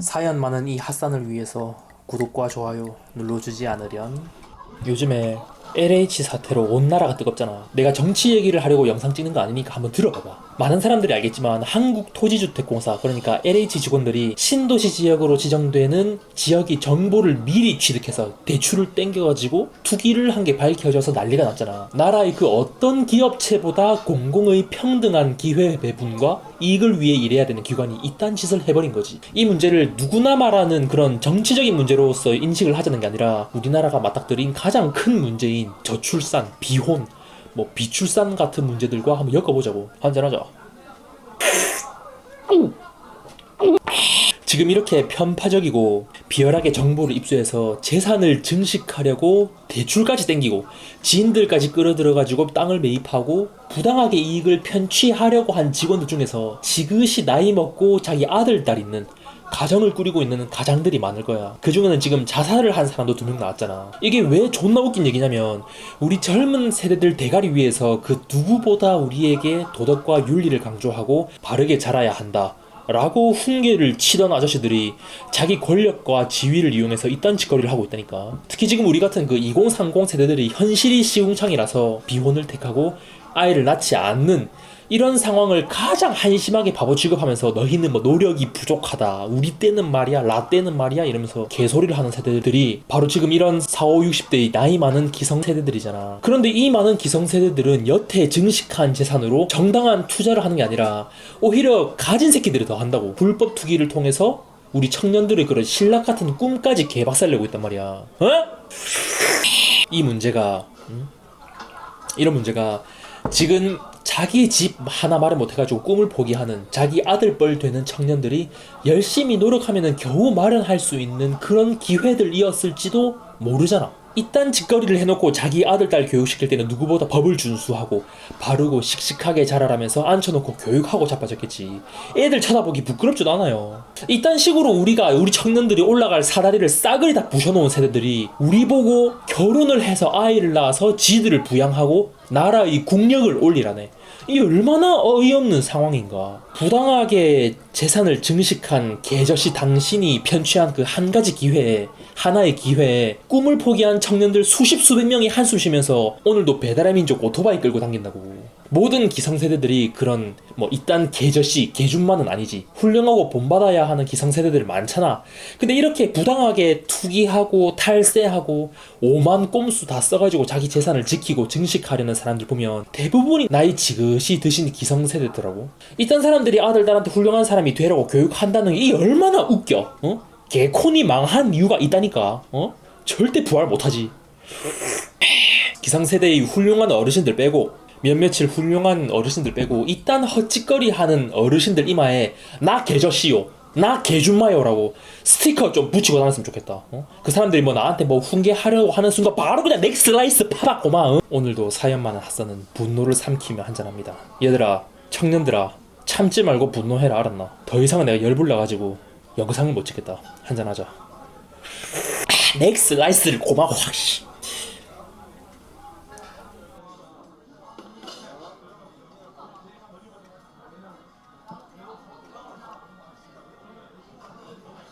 사연 많은 이 핫산을 위해서 구독과 좋아요 눌러주지 않으련 요즘에 LH 사태로 온 나라가 뜨겁잖아. 내가 정치 얘기를 하려고 영상 찍는 거 아니니까 한번 들어봐봐. 많은 사람들이 알겠지만 한국토지주택공사 그러니까 LH 직원들이 신도시 지역으로 지정되는 지역이 정보를 미리 취득해서 대출을 땡겨가지고 투기를 한 게 밝혀져서 난리가 났잖아. 나라의 그 어떤 기업체보다 공공의 평등한 기회 배분과 이익을 위해 일해야 되는 기관이 이딴 짓을 해버린 거지. 이 문제를 누구나 말하는 그런 정치적인 문제로서 인식을 하자는 게 아니라 우리나라가 맞닥뜨린 가장 큰 문제인 저출산, 비혼, 뭐 비출산 같은 문제들과 한번 엮어보자고. 한잔하자. 지금 이렇게 편파적이고 비열하게 정보를 입수해서 재산을 증식하려고 대출까지 땡기고 지인들까지 끌어들여가지고 땅을 매입하고 부당하게 이익을 편취하려고 한 직원들 중에서 지그시 나이 먹고 자기 아들 딸 있는 가정을 꾸리고 있는 가장들이 많을 거야. 그 중에는 지금 자살을 한 사람도 두 명 나왔잖아. 이게 왜 존나 웃긴 얘기냐면 우리 젊은 세대들 대가리 위해서 그 누구보다 우리에게 도덕과 윤리를 강조하고 바르게 자라야 한다. 라고 훈계를 치던 아저씨들이 자기 권력과 지위를 이용해서 이딴 짓거리를 하고 있다니까. 특히 지금 우리 같은 그 2030 세대들이 현실이 시궁창이라서 비혼을 택하고 아이를 낳지 않는 이런 상황을 가장 한심하게 바보 취급하면서 너희는 뭐 노력이 부족하다. 우리 때는 말이야, 라 때는 말이야 이러면서 개소리를 하는 세대들이 바로 지금 이런 4, 5, 60대의 나이 많은 기성 세대들이잖아. 그런데 이 많은 기성 세대들은 여태 증식한 재산으로 정당한 투자를 하는 게 아니라 오히려 가진 새끼들이 더 한다고. 불법 투기를 통해서 우리 청년들의 그런 신락 같은 꿈까지 개박살내고 있단 말이야. 어? 이 문제가 음? 이런 문제가 지금 자기 집 하나 말을 못해가지고 꿈을 포기하는 자기 아들뻘 되는 청년들이 열심히 노력하면 겨우 마련할 수 있는 그런 기회들이었을지도 모르잖아. 이딴 짓거리를 해놓고 자기 아들 딸 교육시킬 때는 누구보다 법을 준수하고 바르고 씩씩하게 자라라면서 앉혀놓고 교육하고 자빠졌겠지. 애들 쳐다보기 부끄럽지도 않아요. 이딴 식으로 우리가 우리 청년들이 올라갈 사다리를 싸그리 다 부셔놓은 세대들이 우리 보고 결혼을 해서 아이를 낳아서 지들을 부양하고 나라의 국력을 올리라네. 이 얼마나 어이없는 상황인가. 부당하게 재산을 증식한 개저씨 당신이 편취한 그 한 가지 기회에 하나의 기회에 꿈을 포기한 청년들 수십 수백 명이 한숨 쉬면서 오늘도 배달의 민족 오토바이 끌고 다닌다고. 모든 기성세대들이 그런 뭐 이딴 개저씨 개준만은 아니지 훌륭하고 본받아야 하는 기성세대들 많잖아 근데 이렇게 부당하게 투기하고 탈세하고 오만 꼼수 다 써가지고 자기 재산을 지키고 증식하려는 사람들 보면 대부분이 나이 지긋이 드신 기성세대더라고 이딴 사람들이 아들들한테 훌륭한 사람이 되라고 교육한다는 게 이 얼마나 웃겨 어? 개콘이 망한 이유가 있다니까 어? 절대 부활 못하지 기성세대의 훌륭한 어르신들 빼고 몇몇을 훌륭한 어르신들 빼고 이딴 헛짓거리 하는 어르신들 이마에 나 개저씨요 나 개준마요라고 스티커 좀 붙이고 다녔으면 좋겠다 어? 그 사람들이 뭐 나한테 뭐 훈계하려고 하는 순간 바로 그냥 넥슬라이스 파박 고마 응? 오늘도 사연 많은 핫산은 분노를 삼키며 한잔합니다 얘들아 청년들아 참지 말고 분노해라 알았나 더 이상은 내가 열불 나가지고 영상을 못 찍겠다 한잔하자 넥슬라이스를 고마 확 씨.